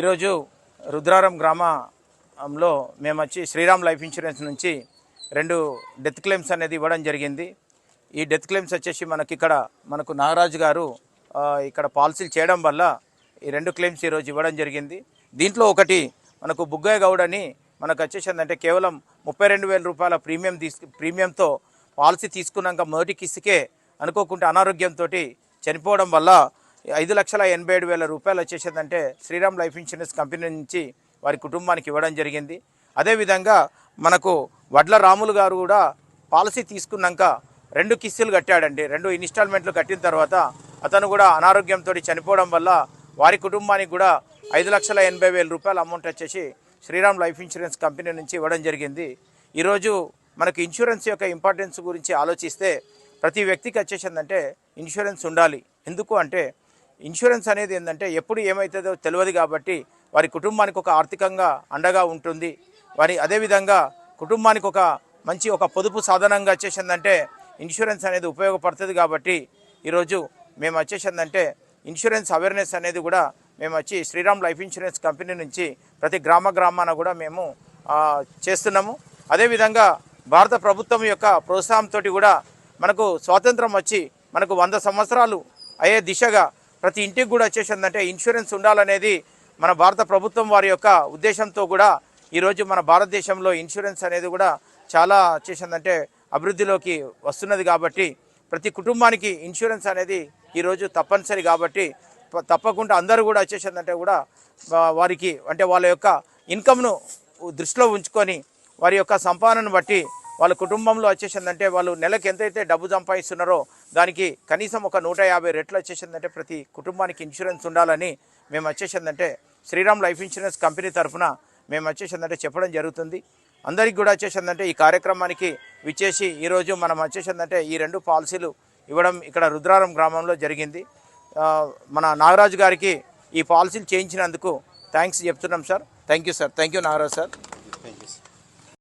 ఈరోజు రుద్రారం గ్రామంలో మేము వచ్చి శ్రీరామ్ లైఫ్ ఇన్సూరెన్స్ నుంచి రెండు డెత్ క్లెయిమ్స్ అనేది ఇవ్వడం జరిగింది. ఈ డెత్ క్లెయిమ్స్ వచ్చేసి మనకి ఇక్కడ మనకు నాగరాజు గారు ఇక్కడ పాలసీలు చేయడం వల్ల ఈ రెండు క్లెయిమ్స్ ఈరోజు ఇవ్వడం జరిగింది. దీంట్లో ఒకటి మనకు బుగ్గయ్య గౌడ్ అని మనకు వచ్చేసి ఏంటంటే కేవలం ముప్పై రెండు వేల రూపాయల ప్రీమియం తీసుకు ప్రీమియంతో పాలసీ తీసుకున్నాక మొదటి కిస్తుకే అనుకోకుండా అనారోగ్యంతో చనిపోవడం వల్ల ఐదు లక్షల ఎనభై ఏడు వేల రూపాయలు వచ్చేసేదంటే శ్రీరామ్ లైఫ్ ఇన్సూరెన్స్ కంపెనీ నుంచి వారి కుటుంబానికి ఇవ్వడం జరిగింది. అదేవిధంగా మనకు వడ్ల రాములు గారు కూడా పాలసీ తీసుకున్నాక రెండు కిస్తులు కట్టాడండి. రెండు ఇన్స్టాల్మెంట్లు కట్టిన తర్వాత అతను కూడా అనారోగ్యంతో చనిపోవడం వల్ల వారి కుటుంబానికి కూడా ఐదు లక్షల ఎనభై వేల రూపాయల అమౌంట్ వచ్చేసి శ్రీరామ్ లైఫ్ ఇన్సూరెన్స్ కంపెనీ నుంచి ఇవ్వడం జరిగింది. ఈరోజు మనకు ఇన్సూరెన్స్ యొక్క ఇంపార్టెన్స్ గురించి ఆలోచిస్తే ప్రతి వ్యక్తికి వచ్చేసిందంటే ఇన్సూరెన్స్ ఉండాలి. ఎందుకు అంటే ఇన్సూరెన్స్ అనేది ఏంటంటే ఎప్పుడు ఏమవుతుందో తెలియదు కాబట్టి వారి కుటుంబానికి ఒక ఆర్థికంగా అండగా ఉంటుంది. వారి అదేవిధంగా కుటుంబానికి ఒక మంచి ఒక పొదుపు సాధనంగా వచ్చేసిందంటే ఇన్సూరెన్స్ అనేది ఉపయోగపడుతుంది కాబట్టి ఈరోజు మేము వచ్చేసిందంటే ఇన్సూరెన్స్ అవేర్నెస్ అనేది కూడా మేము వచ్చి శ్రీరామ్ లైఫ్ ఇన్సూరెన్స్ కంపెనీ నుంచి ప్రతి గ్రామ గ్రామాన కూడా మేము చేస్తున్నాము. అదేవిధంగా భారత ప్రభుత్వం యొక్క ప్రోత్సాహంతో కూడా మనకు స్వాతంత్రం వచ్చి మనకు వంద సంవత్సరాలు అయ్యే దిశగా ప్రతి ఇంటికి కూడా వచ్చేసిందంటే ఇన్సూరెన్స్ ఉండాలనేది మన భారత ప్రభుత్వం వారి యొక్క ఉద్దేశంతో కూడా ఈరోజు మన భారతదేశంలో ఇన్సూరెన్స్ అనేది కూడా చాలా చేసిందంటే అభివృద్ధిలోకి వస్తున్నది కాబట్టి ప్రతి కుటుంబానికి ఇన్సూరెన్స్ అనేది ఈరోజు తప్పనిసరి కాబట్టి తప్పకుండా అందరూ కూడా వచ్చేసిందంటే కూడా వారికి అంటే వాళ్ళ యొక్క ఇన్కమ్ను దృష్టిలో ఉంచుకొని వారి యొక్క సంపాదనను బట్టి వాళ్ళ కుటుంబంలో వచ్చేసిందంటే వాళ్ళు నెలకు ఎంతైతే డబ్బు సంపాదిస్తున్నారో దానికి కనీసం ఒక నూట యాభై రెట్లు వచ్చేసిందంటే ప్రతి కుటుంబానికి ఇన్సూరెన్స్ ఉండాలని మేము వచ్చేసిందంటే శ్రీరామ్ లైఫ్ ఇన్సూరెన్స్ కంపెనీ తరఫున మేము వచ్చేసిందంటే చెప్పడం జరుగుతుంది. అందరికి కూడా వచ్చేసిందంటే ఈ కార్యక్రమానికి విచ్చేసి ఈరోజు మనం వచ్చేసిందంటే ఈ రెండు పాలసీలు ఇవ్వడం ఇక్కడ రుద్రారం గ్రామంలో జరిగింది. మన నాగరాజు గారికి ఈ పాలసీలు చేయించినందుకు థ్యాంక్స్ చెప్తున్నాం sir. Thank you sir. Thank you Nagaraju sir.